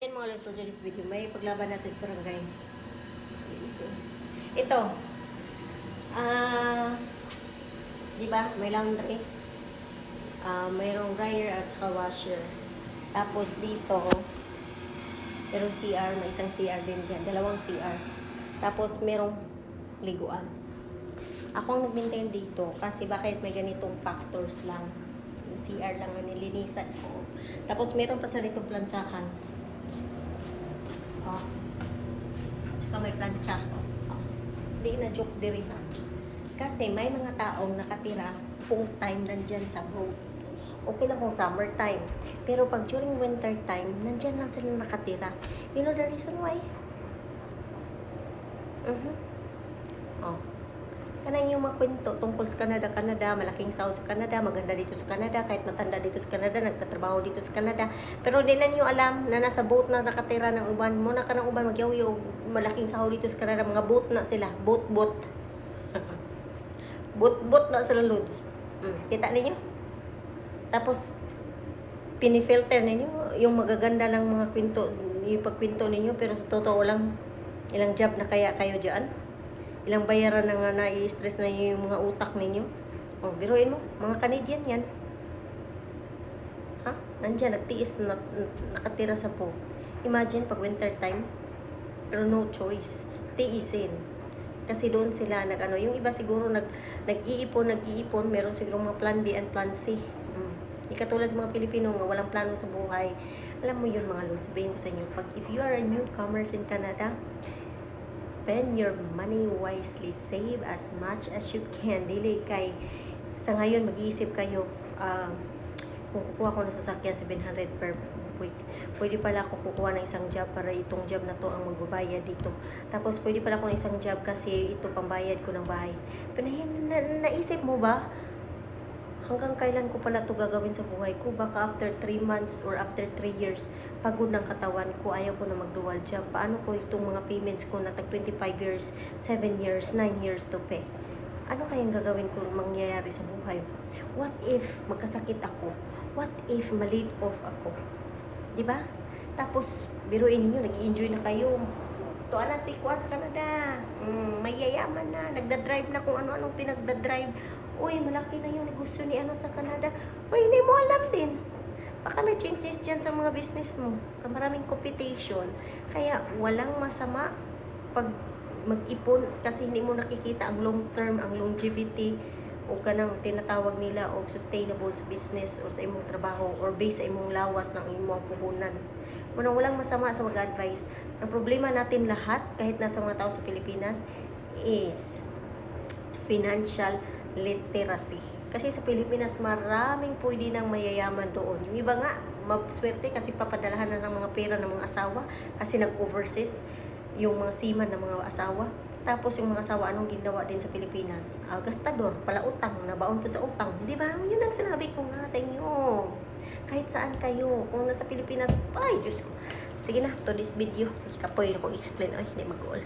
Yan mga lods for this video, may paglaban natin sa barangay. Ito. Ah, di ba? May laundry. Ah, mayroong dryer at saka washer. Tapos dito, merong CR, may isang CR din dyan. Dalawang CR. Tapos merong liguan. Ako ang nag-maintain dito kasi bakit may ganitong factors lang. Yung CR lang ang nilinisan ko. Tapos meron pa sa rito plantsahan. Oh. Tsaka may plancha. Oh. Hindi na joke diri ha. Kasi may mga taong nakatira full time nandyan sa boat. Okay lang kung summer time. Pero pag during winter time, nandyan lang sila nakatira. You know the reason why? Mhm. Oh. Kanang yung mga kwento tungkol sa Canada, Canada, malaking sahod sa Canada, maganda dito sa Canada, kahit matanda dito sa Canada, nagtatrabaho dito sa Canada. Pero di na nyo alam na nasa boat na nakatira ng uban. Muna ka ng uban, magyaw yung malaking sahod dito sa Canada. Mga boat na sila. Boat, boat. boat, boat na sila, Lods. Mm. Kita ninyo? Tapos, pinifilter ninyo yung magaganda lang mga kwento, yung pagkwento ninyo, pero sa totoo lang, ilang job na kaya kayo dyan? Ilang bayaran na nga nai-stress na yung mga utak ninyo? O, biruin mo, mga Canadian yan. Ha? Nandyan, nagtiis, na, nakatira sa po. Imagine pag winter time, pero no choice. Tiisin. Kasi doon sila nag ano, yung iba siguro nag nag-iipon, nag-iipon, meron siguro mga plan B and plan C. Mm. Di katulad sa mga Pilipino nga walang plano sa buhay. Alam mo yun mga lord, sabihin ko sa inyo, pag if you are a newcomers in Canada, spend your money wisely. Save as much as you can. Dili kay sa ngayon mag-iisip kayo ah, kung kukuha ko ng sasakyan 700 per week. Pwede pala ako kukuha ng isang job para itong job na to ang magbabayad dito. Tapos pwede pala ako ng isang job kasi ito pambayad ko ng bahay. Pero na, na, naisip mo ba hanggang kailan ko pala to gagawin sa buhay ko? Baka after 3 months or after 3 years, pagod ng katawan ko, ayaw ko na mag-dual job. Paano ko itong mga payments ko na tag 25 years, 7 years, 9 years to pay? Ano kayang gagawin ko mangyayari sa buhay? What if magkasakit ako? What if ma-laid off ako? Di ba? Tapos, biruin niyo, nag-enjoy na kayo. Tuwa na si Kwan sa Canada. May yayaman na. Nagda-drive na kung ano-anong pinagda-drive. Uy, malaki na yung negosyo ni ano sa Canada. Uy, hindi mo alam din. Baka may changes dyan sa mga business mo. Maraming competition. Kaya, walang masama pag mag-ipon kasi hindi mo nakikita ang long term, ang longevity o kanang tinatawag nila o sustainable sa business o sa imong trabaho or based sa imong lawas ng imong puhunan. Munang walang masama sa mag-advise. Ang problema natin lahat, kahit nasa mga tao sa Pilipinas, is financial literacy. Kasi sa Pilipinas, maraming pwede nang mayayaman doon. Yung iba nga, mapswerte kasi papadalahan na ng mga pera ng mga asawa kasi nag-overseas yung mga seaman ng mga asawa. Tapos yung mga asawa, anong ginawa din sa Pilipinas? Ah, gastador, pala utang, nabaon po sa utang. Di ba? Yun ang sinabi ko nga sa inyo. Kahit saan kayo, kung nasa Pilipinas, ay, Diyos ko. Sige na, to this video. Kapoy na ko explain. Ay, hindi mag-goal.